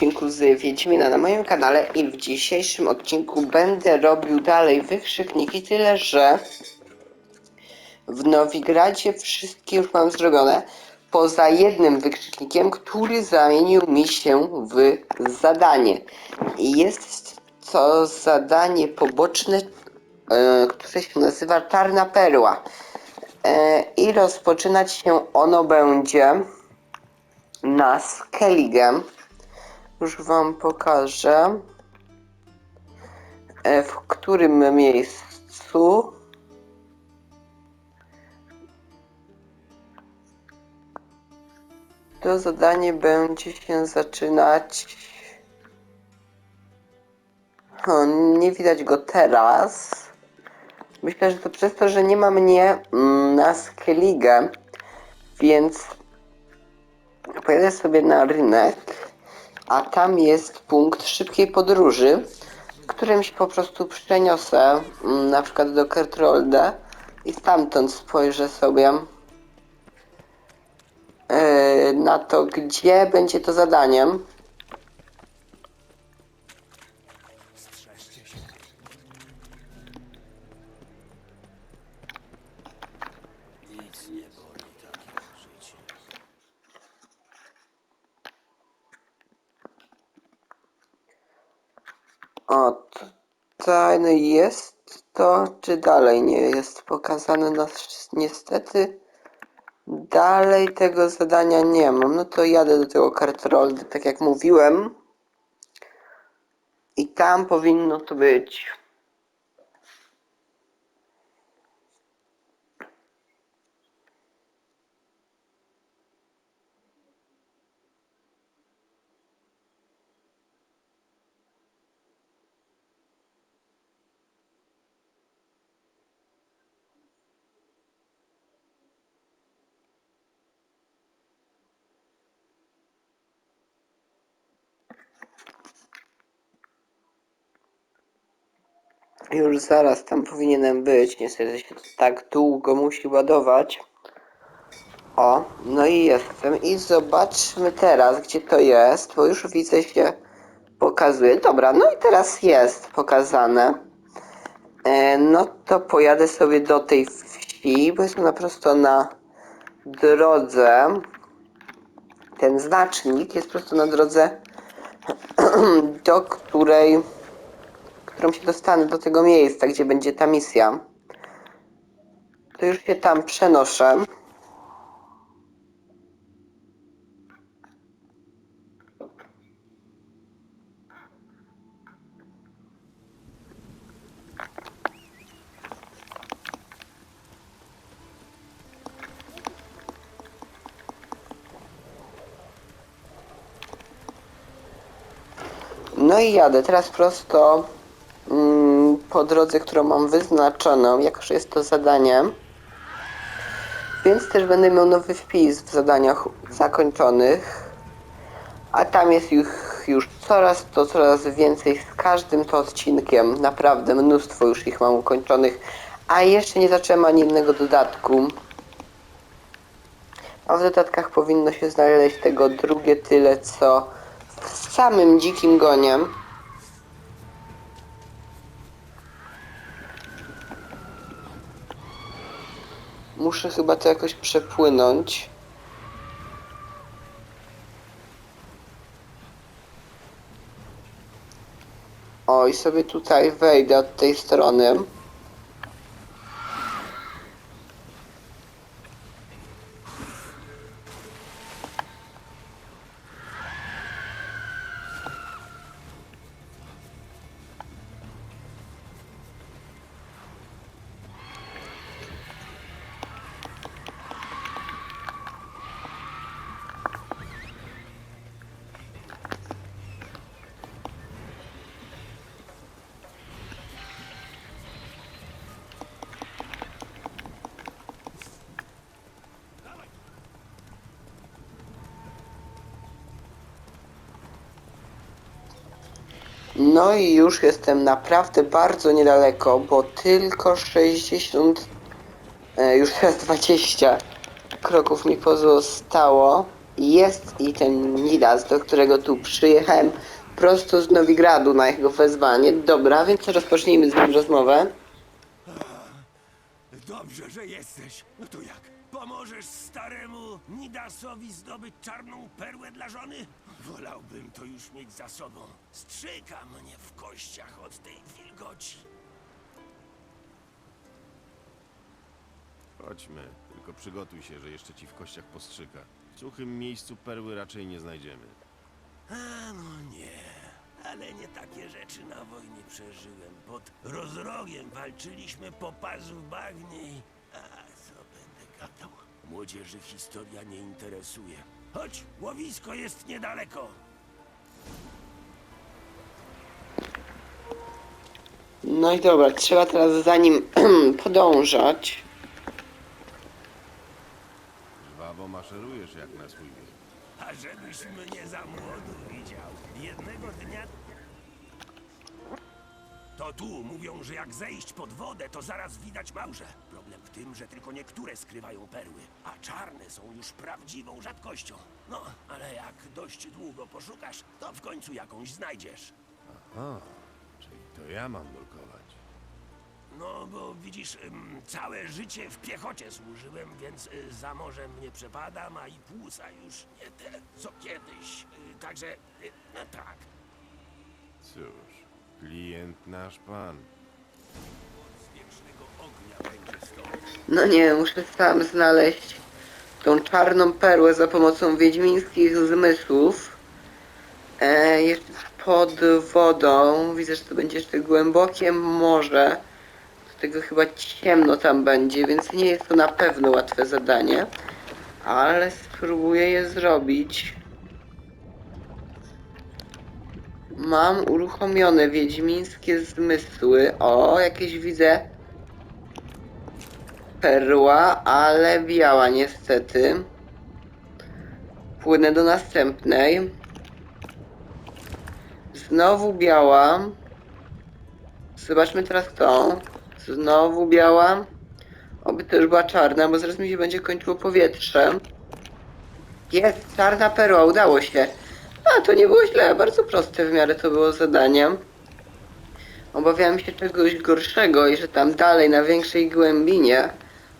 odcinku z Wiedźmina na moim kanale i w dzisiejszym odcinku będę robił dalej wykrzykniki, tyle że w Nowigradzie wszystkie już mam zrobione, poza jednym wykrzyknikiem, który zamienił mi się w zadanie. Jest to zadanie poboczne, e, które się nazywa Czarna Perła. E, I rozpoczynać się ono będzie na Skellige. Już wam pokażę e, w którym miejscu to zadanie będzie się zaczynać. O, nie widać go teraz. Myślę, że to przez to, że nie ma mnie mm, na Skellige więc pojadę sobie na rynek a tam jest punkt szybkiej podróży, którym się po prostu przeniosę mm, na przykład do Kertrolde i stamtąd spojrzę sobie yy, na to, gdzie będzie to zadaniem. Tutaj no jest to, czy dalej nie jest pokazane? No niestety dalej tego zadania nie mam. No to jadę do tego kartroldy, tak jak mówiłem. I tam powinno to być. Już zaraz tam powinienem być. Niestety się to tak długo musi ładować. O, no i jestem. I zobaczmy teraz, gdzie to jest, bo już widzę się pokazuje. Dobra, no i teraz jest pokazane. E, no to pojadę sobie do tej wsi, bo jestem na prosto na drodze. Ten znacznik jest prosto na drodze, do której którą się dostanę do tego miejsca, gdzie będzie ta misja, to już się tam przenoszę. No i jadę teraz prosto po drodze, którą mam wyznaczoną, jako że jest to zadanie. Więc też będę miał nowy wpis w zadaniach zakończonych. A tam jest już, już coraz to coraz więcej z każdym to odcinkiem. Naprawdę mnóstwo już ich mam ukończonych. A jeszcze nie zacząłem ani jednego dodatku. A w dodatkach powinno się znaleźć tego drugie tyle, co w samym dzikim gonie. Muszę chyba to jakoś przepłynąć. O, i sobie tutaj wejdę od tej strony. No i już jestem naprawdę bardzo niedaleko, bo tylko 60, e, już teraz 20 kroków mi pozostało jest i ten Nidas, do którego tu przyjechałem prosto z Nowigradu na jego wezwanie. Dobra, więc rozpocznijmy z nim rozmowę. Dobrze, że jesteś. No to jak? Pomożesz staremu Nidasowi zdobyć czarną perłę dla żony? Wolałbym to już mieć za sobą. Strzyka mnie w kościach od tej wilgoci. Chodźmy, tylko przygotuj się, że jeszcze ci w kościach postrzyka. W suchym miejscu perły raczej nie znajdziemy. A no nie, ale nie takie rzeczy na wojnie przeżyłem. Pod rozrogiem walczyliśmy po pas w bagnie i... A co gadał? Młodzieży historia nie interesuje. Chodź, łowisko jest niedaleko. No i dobra, trzeba teraz za nim podążać. Żwawo maszerujesz jak na swój wiek. A żebyś mnie za młodu widział. Jednego dnia... Tu mówią, że jak zejść pod wodę, to zaraz widać małże. Problem w tym, że tylko niektóre skrywają perły, a czarne są już prawdziwą rzadkością. No, ale jak dość długo poszukasz, to w końcu jakąś znajdziesz. A, czyli to ja mam nurkować. No, bo widzisz, ym, całe życie w piechocie służyłem, więc y, za morzem nie przepadam, a i płuca już nie te, co kiedyś. Y, Także, y, no tak. Cóż, klient nasz pan. No nie, muszę sam znaleźć tą czarną perłę za pomocą wiedźmińskich zmysłów. E, jeszcze pod wodą. Widzę, że to będzie jeszcze głębokie morze. Do tego chyba ciemno tam będzie, więc nie jest to na pewno łatwe zadanie. Ale spróbuję je zrobić. Mam uruchomione wiedźmińskie zmysły. O, jakieś widzę perła, ale biała niestety. Płynę do następnej. Znowu biała. Zobaczmy teraz tą. Znowu biała. Oby też była czarna, bo zaraz mi się będzie kończyło powietrze. Jest czarna perła, udało się. A, to nie było źle, bardzo proste w miarę to było zadanie. Obawiałem się czegoś gorszego i że tam dalej na większej głębinie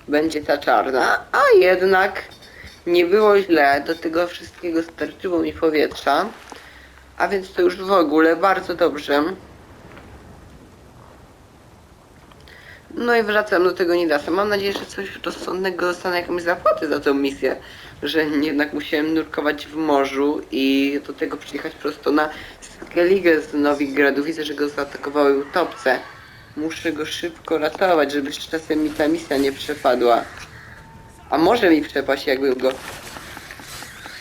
będzie ta czarna, a jednak nie było źle. Do tego wszystkiego starczyło mi powietrza. A więc to już w ogóle bardzo dobrze. No i wracam do tego Nidasa. Mam nadzieję, że coś rozsądnego dostanę jakąś zapłatę za tą misję. Że jednak musiałem nurkować w morzu i do tego przyjechać prosto na Skellige z Nowigradu. Widzę, że go zaatakowały utopce. Muszę go szybko ratować, żeby czasem mi ta misja nie przepadła. A może mi przepaść, jakbym go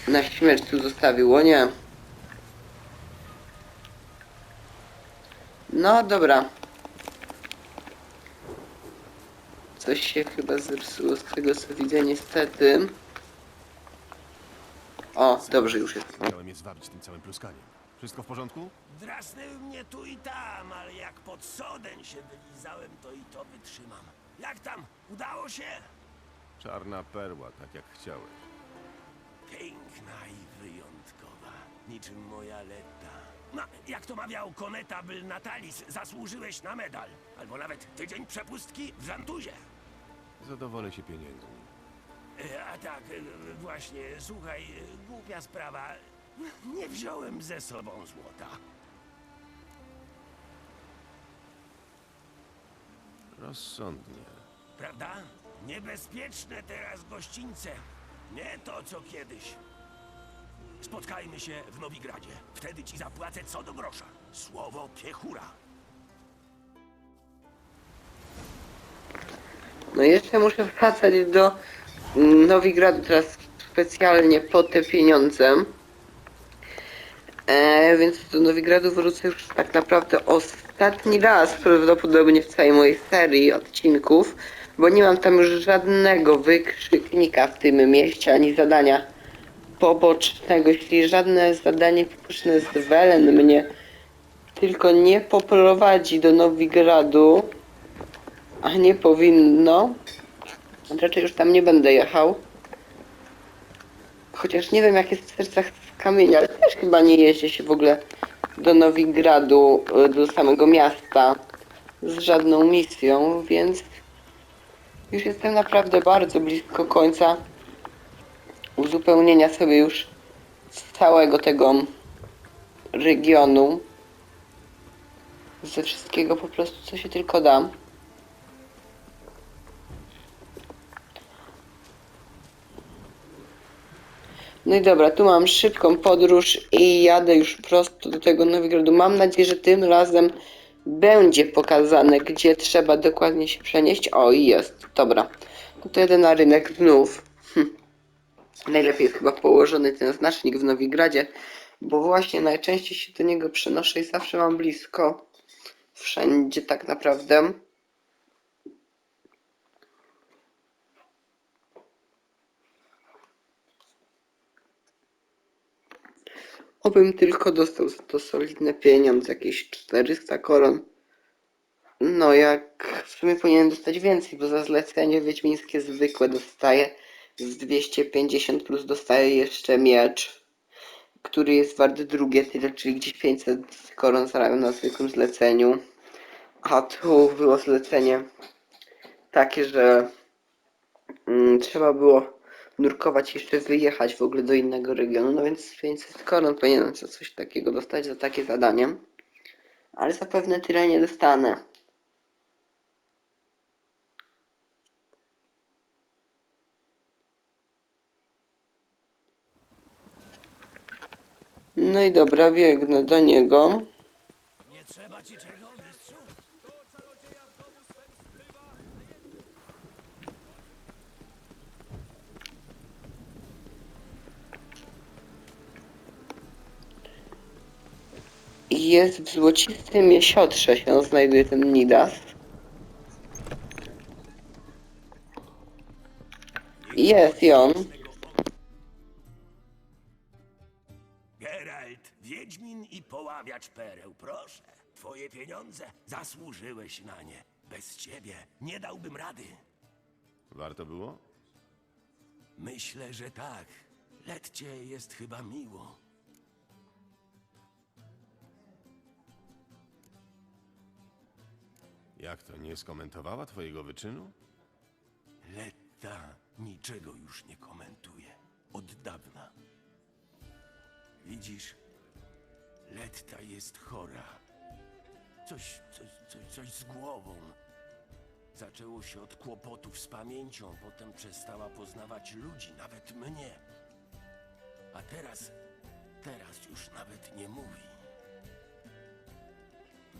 na śmierć tu zostawił, o nie. No dobra. Coś się chyba zepsuło z tego co widzę, niestety. O, dobrze już jest. Chciałem je zwabić tym całym pluskaniem. Wszystko w porządku? Drasnęły mnie tu i tam, ale jak pod soden się wylizałem, to i to wytrzymam. Jak tam? Udało się? Czarna perła, tak jak chciałeś. Piękna i wyjątkowa, niczym moja Letta. No, jak to mawiał Konetabyl Natalis, zasłużyłeś na medal. Albo nawet tydzień przepustki w Żantuzie. Zadowolę się pieniędzmi. A tak, e, właśnie, słuchaj, e, głupia sprawa. Nie wziąłem ze sobą złota. Rozsądnie. Prawda? Niebezpieczne teraz gościńce. Nie to, co kiedyś. Spotkajmy się w Nowigradzie. Wtedy ci zapłacę co do grosza. Słowo piechura. No jeszcze muszę wracać do Nowigradu teraz specjalnie po te pieniądze. E, więc do Nowigradu wrócę już tak naprawdę ostatni raz prawdopodobnie w całej mojej serii odcinków, bo nie mam tam już żadnego wykrzyknika w tym mieście, ani zadania pobocznego. Jeśli żadne zadanie poboczne z Welen mnie tylko nie poprowadzi do Nowigradu, a nie powinno. Raczej już tam nie będę jechał. Chociaż nie wiem jak jest w sercach z kamienia, ale też chyba nie jeździ się w ogóle do Nowigradu, y, do samego miasta z żadną misją, więc już jestem naprawdę bardzo blisko końca uzupełnienia sobie już całego tego regionu. Ze wszystkiego po prostu co się tylko da. No i dobra, tu mam szybką podróż i jadę już prosto do tego Nowigradu. Mam nadzieję, że tym razem będzie pokazane, gdzie trzeba dokładnie się przenieść. O, jest, dobra. No to jedę na rynek znów. Hm. Najlepiej jest chyba położony ten znacznik w Nowigradzie, bo właśnie najczęściej się do niego przenoszę i zawsze mam blisko. Wszędzie tak naprawdę. Obym tylko dostał za to solidne pieniądze, jakieś 400 koron. No, jak w sumie powinien dostać więcej, bo za zlecenie wiedźmińskie zwykłe dostaje z 250 plus dostaje jeszcze miecz, który jest wart drugie tyle, czyli gdzieś 500 koron zarabiam na zwykłym zleceniu. A tu było zlecenie takie, że mm, trzeba było nurkować jeszcze wyjechać w ogóle do innego regionu, no więc 500 koron powinienem za coś takiego dostać za takie zadanie. Ale zapewne tyle nie dostanę. No i dobra, biegnę do niego. Nie trzeba ci czego, I jest w złocistym jesiotrze się znajduje ten Nidas. Jest i on. Geralt, Wiedźmin i poławiacz pereł, proszę. Twoje pieniądze, zasłużyłeś na nie. Bez ciebie nie dałbym rady. Warto było? Myślę, że tak. Letcie jest chyba miło. Jak to, nie skomentowała twojego wyczynu? Letta niczego już nie komentuje. Od dawna. Widzisz, Letta jest chora. Coś, coś, coś, coś z głową. Zaczęło się od kłopotów z pamięcią, potem przestała poznawać ludzi, nawet mnie. A teraz, teraz już nawet nie mówi.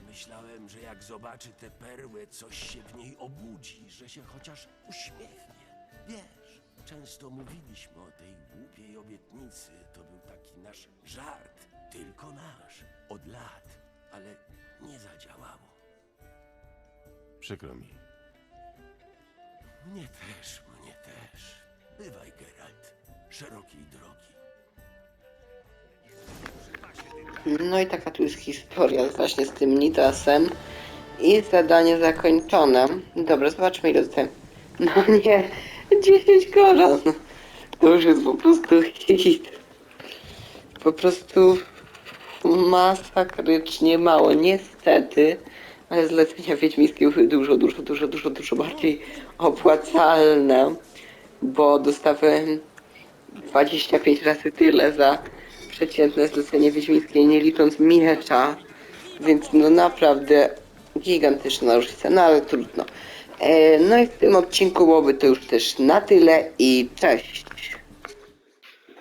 Myślałem, że jak zobaczy te perły, coś się w niej obudzi, że się chociaż uśmiechnie. Wiesz, często mówiliśmy o tej głupiej obietnicy. To był taki nasz żart, tylko nasz, od lat, ale nie zadziałało. Przykro mi. Mnie też, mnie też. Bywaj, Geralt, szerokiej drogi. No i taka tu jest historia właśnie z tym Nidasem. I zadanie zakończone. Dobra, zobaczmy ile tutaj. No nie, 10 koron. To już jest po prostu hit. Po prostu masakrycznie mało, niestety. Ale zlecenia wiedźmińskie były dużo, dużo, dużo, dużo, dużo bardziej opłacalne. Bo dostawałem 25 razy tyle za przeciętne zlecenie wiedźmińskie, nie licząc miecza. Więc no naprawdę gigantyczna różnica, no ale trudno. E, no i w tym odcinku byłoby to już też na tyle i cześć.